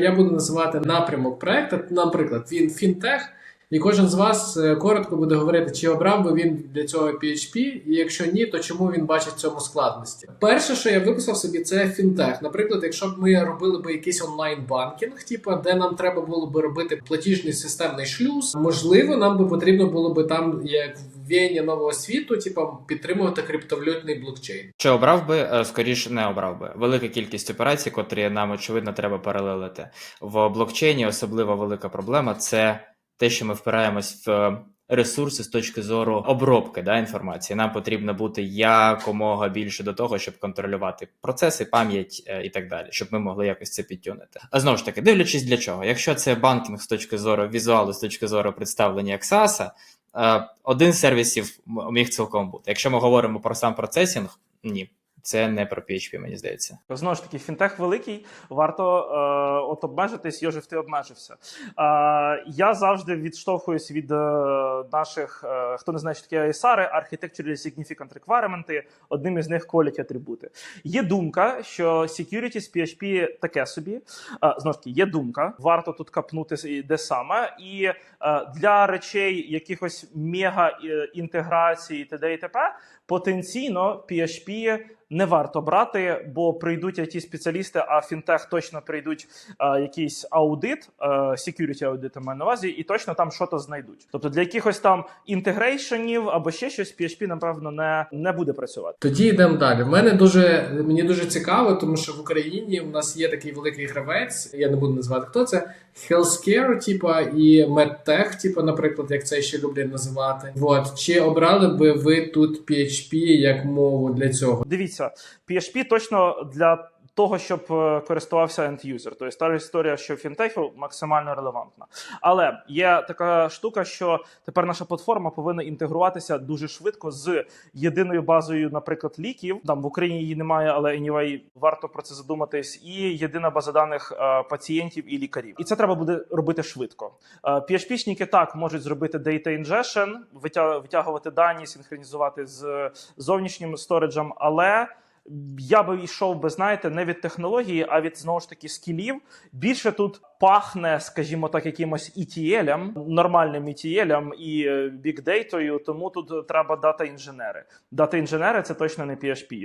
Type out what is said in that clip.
Я буду називати напрямок проекту. Наприклад, він фінтех, і кожен з вас е, коротко буде говорити, чи обрав би він для цього PHP, і якщо ні, то чому він бачить в цьому складності. Перше, що я виписав собі, це фінтех. Наприклад, якщо б ми робили би якийсь онлайн-банкінг, типу, де нам треба було би робити платіжний системний шлюз, можливо, нам би потрібно було би там, як в віяння нового світу, типу, підтримувати криптовалютний блокчейн. Чи обрав би, е, скоріше не обрав би. Велика кількість операцій, котрі нам очевидно треба паралелити. В блокчейні особливо велика проблема це те, що ми впираємось в ресурси з точки зору обробки да, інформації. Нам потрібно бути якомога більше до того, щоб контролювати процеси, пам'ять е, і так далі, щоб ми могли якось це підтюнити. А знову ж таки, дивлячись для чого, якщо це банкінг з точки зору візуалу, з точки зору представлення як SaaS, е, один з сервісів міг цілком бути. Якщо ми говоримо про сам процесінг, ні. Це не про PHP, мені здається. Знову ж таки, фінтех великий, варто е, от обмежитись, Йожев, ти обмежився. Е, я завжди відштовхуюсь від е, наших, е, хто не знає, що таке ISR, Architecturally Significant Requirement, одним із них колять атрибути. Є думка, що security з PHP таке собі. Е, знову ж таки, є думка, варто тут капнути де саме. І е, для речей якихось мега е, інтеграції т.д. і т.п. потенційно PHP не варто брати, бо прийдуть it спеціалісти, а фінтех точно прийдуть е, якийсь аудит, е, security аудит я маю на увазі, і точно там щось знайдуть. Тобто для якихось там інтегрейшенів або ще щось PHP, напевно, не, не буде працювати. Тоді йдемо далі. В мене дуже мені дуже цікаво, тому що в Україні у нас є такий великий гравець. Я не буду називати хто це. Healthcare, типа, і MedTech, типа, наприклад, як це ще люблять називати. Вот чи обрали би ви тут PHP як мову для цього? Дивіться, PHP точно для того, щоб е, користувався end-user. Тобто та історія, що фінтеху максимально релевантна. Але є така штука, що тепер наша платформа повинна інтегруватися дуже швидко з єдиною базою, наприклад, ліків. Там в Україні її немає, але anyway, варто про це задуматись. І єдина база даних е, пацієнтів і лікарів. І це треба буде робити швидко. Е, PHP-шники так можуть зробити data ingestion, витя- витягувати дані, синхронізувати з зовнішнім сториджем, але я би йшов би, знаєте, не від технології, а від знову ж таки скілів. Більше тут пахне, скажімо так, якимось ETL, нормальним ETL і бікдейтою, тому тут треба дата інженери. Дата інженери це точно не PHP.